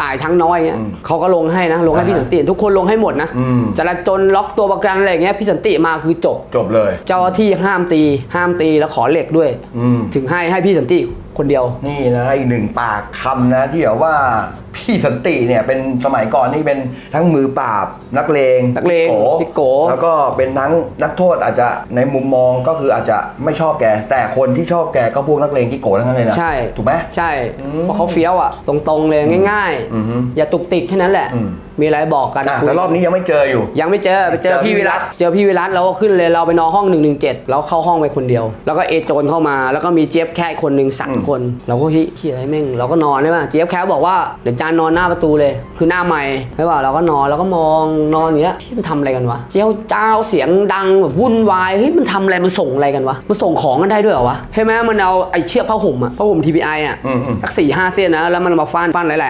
ตายช้างน้อยเงี้ยอืมเขาก็ลงให้นะลงให้อ่าพี่สันติ ทุกคนลงให้หมดนะอืมจราจนล็อกตัวประกันอะไรอย่างเงี้ยพี่สันติมาคือจบจบเลย เจ้าหน้าที่ห้ามตีห้ามตีแล้วขอเหล็กด้วยอืมถึงให้ให้พี่สันติคนเดียว นี่นะอีกหนึ่งปากคำนะที่แบบว่า พี่สันติเนี่ยเป็นสมัยก่อนนี่เป็นทั้งมือปราบนักเลงนักเลงโพี่โก แล้วก็เป็นทั้งนักโทษอาจจะในมุมมองก็คืออาจจะไม่ชอบแก แต่คนที่ชอบแกก็พวกนักเลงที่โกทั้งนั้นเลยนะใช่ ถูกไหมใช่อืมเพราะเขาเฟี้ยวอะตรงๆเลยง่ายอือฮึอย่าตุกติกแค่นั้นแหละอื มมีอะไรบอกกันอะคุย แต่รอบนี้ยังไม่เจออยู่ ยังไม่เจอไปเจอเจอพี่พี่วิรัตเจอพี่วิรัตเราก็ขึ้นเลยเราไปนอนห้อง 117 แล้วเข้าห้องไปคนเดียว แล้วก็เอโจนเข้ามา แล้วก็มีเจี๊ยบแค่อีกคนหนึ่งสามคน เราก็เฮ้ยเฮียอะไรแม่งเราก็นอนใช่ป่ะเจี๊ยบแค่บอกว่าเดี๋ยวจานนอนหน้าประตูเลย คือหน้าใหม่ใช่ป่ะเราก็นอนแล้วก็มองนอนอย่างเงี้ยที่มันทำอะไรกันวะเจ้าเจ้าเสียงดังแบบวุ่นวายเฮ้ยมันทำอะไรมันส่งอะไรกันวะมันส่งของกันได้ด้วยเหรอวะใช่ไหมมันเอาไอ้เชือกผ้าห่มอะผ้าห่ม TPI อะอืมอืม สักสี่ห้าเส้นนะแล้วมันเอามาฟันฟันหลายๆ